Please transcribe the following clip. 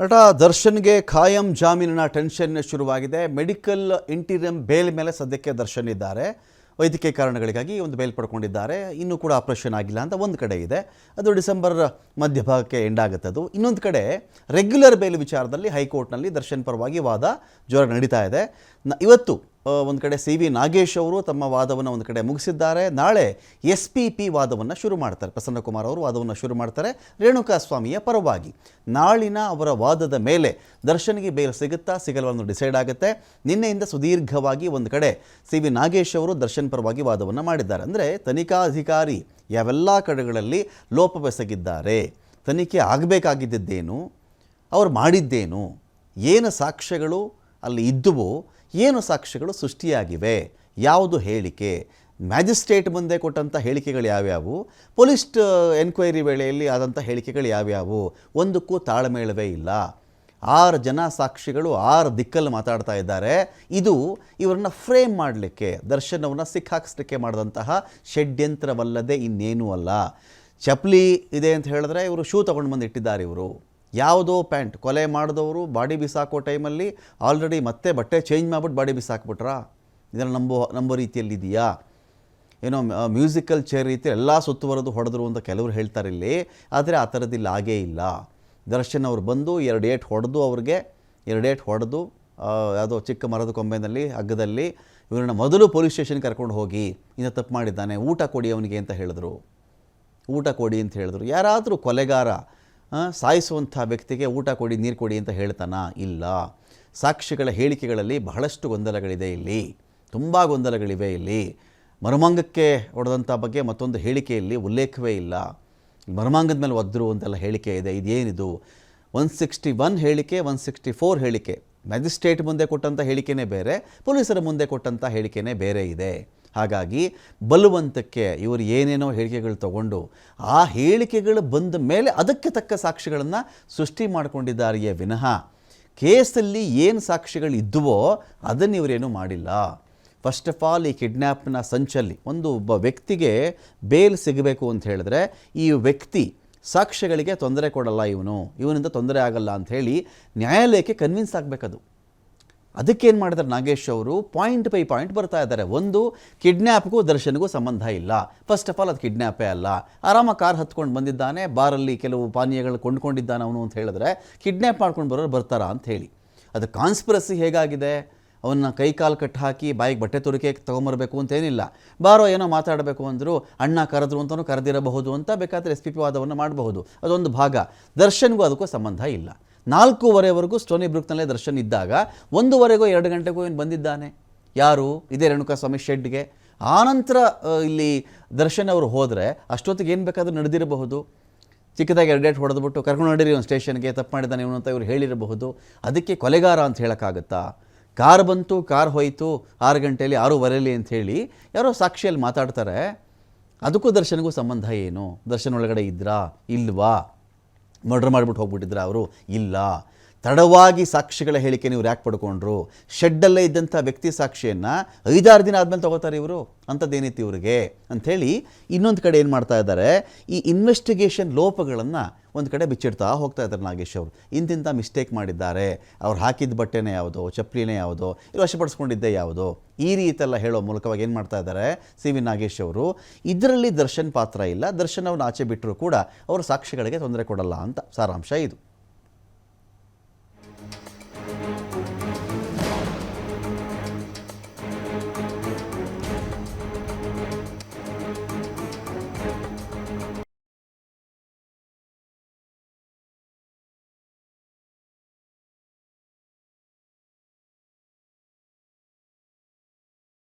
ನಟ ದರ್ಶನ್ಗೆ ಖಾಯಂ ಜಾಮೀನಿನ ಟೆನ್ಷನ್ ಶುರುವಾಗಿದೆ. ಮೆಡಿಕಲ್ ಇಂಟೀರಿಯಂ ಬೇಲ್ ಮೇಲೆ ಸದ್ಯಕ್ಕೆ ದರ್ಶನ್ ಇದ್ದಾರೆ. ವೈದ್ಯಕೀಯ ಕಾರಣಗಳಿಗಾಗಿ ಒಂದು ಬೇಲ್ ಪಡ್ಕೊಂಡಿದ್ದಾರೆ. ಇನ್ನೂ ಕೂಡ ಆಪರೇಷನ್ ಆಗಿಲ್ಲ ಅಂತ ಒಂದು ಕಡೆ ಇದೆ. ಅದು ಡಿಸೆಂಬರ್ ಮಧ್ಯಭಾಗಕ್ಕೆ ಎಂಡ್ ಆಗುತ್ತೆ ಅದು. ಇನ್ನೊಂದು ಕಡೆ ರೆಗ್ಯುಲರ್ ಬೇಲ್ ವಿಚಾರದಲ್ಲಿ ಹೈಕೋರ್ಟ್ನಲ್ಲಿ ದರ್ಶನ್ ಪರವಾಗಿ ವಾದ, ಜ್ವರ ನಡೀತಾ ಇದೆ. ಇವತ್ತು ಒಂದು ಕಡೆ ಸಿ ವಿ ನಾಗೇಶ್ ಅವರು ತಮ್ಮ ವಾದವನ್ನು ಒಂದು ಕಡೆ ಮುಗಿಸಿದ್ದಾರೆ. ನಾಳೆ ಎಸ್ ಪಿ ಪಿ ವಾದವನ್ನು ಶುರು ಮಾಡ್ತಾರೆ. ಪ್ರಸನ್ನಕುಮಾರ್ ಅವರು ವಾದವನ್ನು ಶುರು ಮಾಡ್ತಾರೆ. ರೇಣುಕಾ ಸ್ವಾಮಿಯ ಪರವಾಗಿ. ನಾಳಿನ ಅವರ ವಾದದ ಮೇಲೆ ದರ್ಶನ್ಗೆ ಬೇಲ್ ಸಿಗುತ್ತಾ ಸಿಗಲ್ವನ್ನು ಡಿಸೈಡ್ ಆಗುತ್ತೆ. ನಿನ್ನೆಯಿಂದ ಸುದೀರ್ಘವಾಗಿ ಒಂದು ಕಡೆ ಸಿ ವಿ ನಾಗೇಶ್ ಅವರು ದರ್ಶನ್ ಪರವಾಗಿ ವಾದವನ್ನು ಮಾಡಿದ್ದಾರೆ. ಅಂದರೆ ತನಿಖಾಧಿಕಾರಿ ಯಾವೆಲ್ಲ ಕಡೆಗಳಲ್ಲಿ ಲೋಪವೆಸಗಿದ್ದಾರೆ ತನಿಖೆ ಆಗಬೇಕಾಗಿದ್ದೇನು ಅವ್ರು ಮಾಡಿದ್ದೇನು, ಏನು ಸಾಕ್ಷ್ಯಗಳು ಅಲ್ಲಿ ಇದ್ದುವು ಏನು ಸಾಕ್ಷ್ಯಗಳು ಸೃಷ್ಟಿಯಾಗಿವೆ? ಯಾವುದು ಹೇಳಿಕೆ? ಮ್ಯಾಜಿಸ್ಟ್ರೇಟ್ ಮುಂದೆ ಕೊಟ್ಟಂಥ ಹೇಳಿಕೆಗಳು ಯಾವ್ಯಾವು? ಪೊಲೀಸ್ ಎನ್ಕ್ವೈರಿ ವೇಳೆಯಲ್ಲಿ ಆದಂಥ ಹೇಳಿಕೆಗಳು ಯಾವ್ಯಾವು? ಒಂದಕ್ಕೂ ತಾಳ್ಮೇಳವೇ ಇಲ್ಲ. ಆರು ಜನ ಸಾಕ್ಷಿಗಳು ಆರು ದಿಕ್ಕಲ್ಲಿ ಮಾತಾಡ್ತಾ ಇದ್ದಾರೆ. ಇದು ಇವರನ್ನ ಫ್ರೇಮ್ ಮಾಡಲಿಕ್ಕೆ, ದರ್ಶನವನ್ನು ಸಿಕ್ಕಾಕಿಸ್ಲಿಕ್ಕೆ ಮಾಡಿದಂತಹ ಷಡ್ಯಂತ್ರವಲ್ಲದೆ ಇನ್ನೇನೂ ಅಲ್ಲ. ಚಪ್ಲಿ ಇದೆ ಅಂತ ಹೇಳಿದ್ರೆ ಇವರು ಶೂ ತೊಗೊಂಡು ಬಂದು ಇಟ್ಟಿದ್ದಾರೆ ಇವರು. ಯಾವುದೋ ಪ್ಯಾಂಟ್ ಕೊಲೆ ಮಾಡಿದವರು ಬಾಡಿ ಬಿಸಾಕೋ ಟೈಮಲ್ಲಿ ಆಲ್ರೆಡಿ ಮತ್ತೆ ಬಟ್ಟೆ ಚೇಂಜ್ ಮಾಡಿಬಿಟ್ಟು ಬಾಡಿ ಬಿಸಾಕ್ಬಿಟ್ರಾ? ಇದನ್ನು ನಂಬೋ ನಂಬೋ ರೀತಿಯಲ್ಲಿ ಇದೆಯಾ ಏನೋ ಮ್ಯೂಸಿಕಲ್ ಚೇರ್ ರೀತಿ ಎಲ್ಲ ಸುತ್ತುವರೆದು ಹೊಡೆದ್ರು ಅಂತ ಕೆಲವರು ಹೇಳ್ತಾರೆ ಇಲ್ಲಿ. ಆದರೆ ಆ ಥರದ್ದಿಲ್ಲ ಹಾಗೇ ಇಲ್ಲ. ದರ್ಶನ್ ಅವರು ಬಂದು ಎರಡು ಏಟ್ ಹೊಡೆದು ಅವ್ರಿಗೆ, ಎರಡು ಏಟ್ ಹೊಡೆದು ಯಾವುದೋ ಚಿಕ್ಕ ಮರದ ಕೊಂಬೆನಲ್ಲಿ, ಹಗ್ಗದಲ್ಲಿ ಇವರನ್ನ ಮೊದಲು ಪೊಲೀಸ್ ಸ್ಟೇಷನ್ ಕರ್ಕೊಂಡು ಹೋಗಿ, ಇನ್ನು ತಪ್ಪು ಮಾಡಿದ್ದಾನೆ, ಊಟ ಕೊಡಿ ಅವನಿಗೆ ಅಂತ ಹೇಳಿದ್ರು. ಊಟ ಕೊಡಿ ಅಂತ ಹೇಳಿದ್ರು. ಯಾರಾದರೂ ಕೊಲೆಗಾರ ಸಾಯಿಸುವಂಥ ವ್ಯಕ್ತಿಗೆ ಊಟ ಕೊಡಿ, ನೀರು ಕೊಡಿ ಅಂತ ಹೇಳ್ತಾನ? ಇಲ್ಲ. ಸಾಕ್ಷಿಗಳ ಹೇಳಿಕೆಗಳಲ್ಲಿ ಬಹಳಷ್ಟು ಗೊಂದಲಗಳಿದೆ ಇಲ್ಲಿ. ತುಂಬ ಗೊಂದಲಗಳಿವೆ ಇಲ್ಲಿ. ಮರುಮಾಂಗಕ್ಕೆ ಹೊಡೆದಂಥ ಬಗ್ಗೆ ಮತ್ತೊಂದು ಹೇಳಿಕೆಯಲ್ಲಿ ಉಲ್ಲೇಖವೇ ಇಲ್ಲ. ಮರುಮಾಂಗದ ಮೇಲೆ ಒದ್ದರು ಅಂತೆಲ್ಲ ಹೇಳಿಕೆ ಇದೆ. ಇದೇನಿದು? ಒನ್ ಸಿಕ್ಸ್ಟಿ ಒನ್ ಹೇಳಿಕೆ ಒನ್ ಸಿಕ್ಸ್ಟಿ ಫೋರ್ ಹೇಳಿಕೆ. ಮ್ಯಾಜಿಸ್ಟ್ರೇಟ್ ಮುಂದೆ ಕೊಟ್ಟಂಥ ಹೇಳಿಕೆನೇ ಬೇರೆ, ಪೊಲೀಸರ ಮುಂದೆ ಕೊಟ್ಟಂಥ ಹೇಳಿಕೆನೇ ಬೇರೆ ಇದೆ. ಹಾಗಾಗಿ ಬಲವಂತಕ್ಕೆ ಇವರು ಏನೇನೋ ಹೇಳಿಕೆಗಳು ತಗೊಂಡು ಆ ಹೇಳಿಕೆಗಳು ಬಂದ ಮೇಲೆ ಅದಕ್ಕೆ ತಕ್ಕ ಸಾಕ್ಷಿಗಳನ್ನು ಸೃಷ್ಟಿ ಮಾಡಿಕೊಂಡಿದ್ದಾರೆಯೇ ವಿನಃ ಕೇಸಲ್ಲಿ ಏನು ಸಾಕ್ಷಿಗಳು ಇದ್ದುವೋ ಅದನ್ನು ಇವರೇನು ಮಾಡಿಲ್ಲ. ಫಸ್ಟ್ ಆಫ್ ಆಲ್ ಈ ಕಿಡ್ನ್ಯಾಪ್ನ ಸಂಚಲ್ಲಿ ಒಂದು ಒಬ್ಬ ವ್ಯಕ್ತಿಗೆ ಬೇಲ್ ಸಿಗಬೇಕು ಅಂತ ಹೇಳಿದ್ರೆ ಈ ವ್ಯಕ್ತಿ ಸಾಕ್ಷ್ಯಗಳಿಗೆ ತೊಂದರೆ ಕೊಡಲ್ಲ ಇವನು. ಇವನಿಂದ ತೊಂದರೆ ಆಗಲ್ಲ ಅಂಥೇಳಿ ನ್ಯಾಯಾಲಯಕ್ಕೆ ಕನ್ವಿನ್ಸ್ ಆಗಬೇಕದು. ಅದಕ್ಕೇನು ಮಾಡಿದ್ರು ನಾಗೇಶ್ ಅವರು? ಪಾಯಿಂಟ್ ಬೈ ಪಾಯಿಂಟ್ ಬರ್ತಾ ಇದ್ದಾರೆ. ಒಂದು ಕಿಡ್ನ್ಯಾಪ್ಗೂ ದರ್ಶನ್ಗೂ ಸಂಬಂಧ ಇಲ್ಲ. ಫಸ್ಟ್ ಆಫ್ ಆಲ್ ಅದು ಕಿಡ್ನ್ಯಾಪೇ ಅಲ್ಲ. ಆರಾಮ ಕಾರ್ ಹತ್ಕೊಂಡು ಬಂದಿದ್ದಾನೆ, ಬಾರಲ್ಲಿ ಕೆಲವು ಪಾನೀಯಗಳು ಕೊಂಡ್ಕೊಂಡಿದ್ದಾನೆ ಅವನು ಅಂತ ಹೇಳಿದ್ರೆ ಕಿಡ್ನ್ಯಾಪ್ ಮಾಡ್ಕೊಂಡು ಬರೋರು ಬರ್ತಾರಾ ಅಂತ ಹೇಳಿ. ಅದು ಕಾನ್ಸ್ಪಿರಸಿ ಹೇಗಾಗಿದೆ? ಅವನ್ನ ಕೈ ಕಾಲು ಕಟ್ಟು ಹಾಕಿ ಬಾಯಿಗೆ ಬಟ್ಟೆ ತುರಿಕೆ ತೊಗೊಂಬರ್ಬೇಕು ಅಂತೇನಿಲ್ಲ ಬಾರೋ ಏನೋ ಮಾತಾಡಬೇಕು ಅಂದರು ಅಣ್ಣ ಕರೆದ್ರು ಅಂತಲೂ ಕರೆದಿರಬಹುದು ಅಂತ ಬೇಕಾದರೆ ಎಸ್ ಪಿ ಪಿ ವಾದವನ್ನು ಮಾಡಬಹುದು. ಅದೊಂದು ಭಾಗ. ದರ್ಶನ್ಗೂ ಅದಕ್ಕೂ ಸಂಬಂಧ ಇಲ್ಲ. ನಾಲ್ಕೂವರೆವರೆಗೂ ಸ್ಟೋನಿ ಬ್ರೂಕ್ನಲ್ಲೇ ದರ್ಶನ್ ಇದ್ದಾಗ ಒಂದೂವರೆಗೂ ಎರಡು ಗಂಟೆಗೂ ಏನು ಬಂದಿದ್ದಾನೆ? ಯಾರು? ಇದೇ ರೇಣುಕಾಸ್ವಾಮಿ ಶೆಡ್ಗೆ. ಆನಂತರ ಇಲ್ಲಿ ದರ್ಶನ್ ಅವರು ಹೋದರೆ ಅಷ್ಟೊತ್ತಿಗೆ ಏನು ಬೇಕಾದರೂ ನಡೆದಿರಬಹುದು. ಚಿಕ್ಕದಾಗಿ ಎರಡೇಟ್ ಹೊಡೆದ್ಬಿಟ್ಟು ಕರ್ಕೊಂಡು ನಡೀರಿ ಒಂದು ಸ್ಟೇಷನ್ಗೆ, ತಪ್ಪು ಮಾಡಿದ್ದಾನೆ ಇವನು ಅಂತ ಇವರು ಹೇಳಿರಬಹುದು. ಅದಕ್ಕೆ ಕೊಲೆಗಾರ ಅಂತ ಹೇಳೋಕ್ಕಾಗತ್ತಾ? ಕಾರ್ ಬಂತು, ಕಾರ್ ಹೋಯಿತು, ಆರು ಗಂಟೆಯಲ್ಲಿ ಅಂತ ಹೇಳಿ ಯಾರೋ ಸಾಕ್ಷಿಯಲ್ಲಿ ಮಾತಾಡ್ತಾರೆ. ಅದಕ್ಕೂ ದರ್ಶನಗೂ ಸಂಬಂಧ ಏನು? ದರ್ಶನ ಒಳಗಡೆ ಇದ್ರಾ? ಇಲ್ವಾ? ಮರ್ಡರ್ ಮಾಡಿಬಿಟ್ಟು ಹೋಗ್ಬಿಟ್ಟಿದ್ರಾ ಅವರು? ಇಲ್ಲ. ತಡವಾಗಿ ಸಾಕ್ಷಿಗಳ ಹೇಳಿಕೆ ನೀವು ಯಾಕೆ ಪಡ್ಕೊಂಡ್ರು? ಶೆಡ್ಡಲ್ಲೇ ಇದ್ದಂಥ ವ್ಯಕ್ತಿ ಸಾಕ್ಷಿಯನ್ನು ಐದಾರು ದಿನ ಆದಮೇಲೆ ತಗೋತಾರೆ ಇವರು. ಅಂಥದ್ದೇನಿತ್ತು ಇವ್ರಿಗೆ? ಅಂಥೇಳಿ ಇನ್ನೊಂದು ಕಡೆ ಏನು ಮಾಡ್ತಾ ಇದ್ದಾರೆ, ಈ ಇನ್ವೆಸ್ಟಿಗೇಷನ್ ಲೋಪಗಳನ್ನು ಒಂದು ಕಡೆ ಬಿಚ್ಚಿಡ್ತಾ ಹೋಗ್ತಾ ಇದ್ದಾರೆ ನಾಗೇಶ್ ಅವರು. ಇಂತಿಂಥ ಮಿಸ್ಟೇಕ್ ಮಾಡಿದ್ದಾರೆ. ಅವ್ರು ಹಾಕಿದ ಬಟ್ಟೆನೇ ಯಾವುದು, ಚಪ್ಪಲಿನೇ ಯಾವುದು ಇಲ್ಲಿ ವಶಪಡಿಸ್ಕೊಂಡಿದ್ದೇ ಯಾವುದು? ಈ ರೀತೆಲ್ಲ ಹೇಳೋ ಮೂಲಕವಾಗಿ ಏನು ಮಾಡ್ತಾ ಇದ್ದಾರೆ ಸಿ ವಿ ನಾಗೇಶ್ ಅವರು. ಇದರಲ್ಲಿ ದರ್ಶನ್ ಪಾತ್ರ ಇಲ್ಲ. ದರ್ಶನ್ ಅವ್ರನ್ನ ಆಚೆ ಬಿಟ್ಟರು ಕೂಡ ಅವರು ಸಾಕ್ಷಿಗಳಿಗೆ ತೊಂದರೆ ಕೊಡಲ್ಲ ಅಂತ ಸಾರಾಂಶ ಇದು.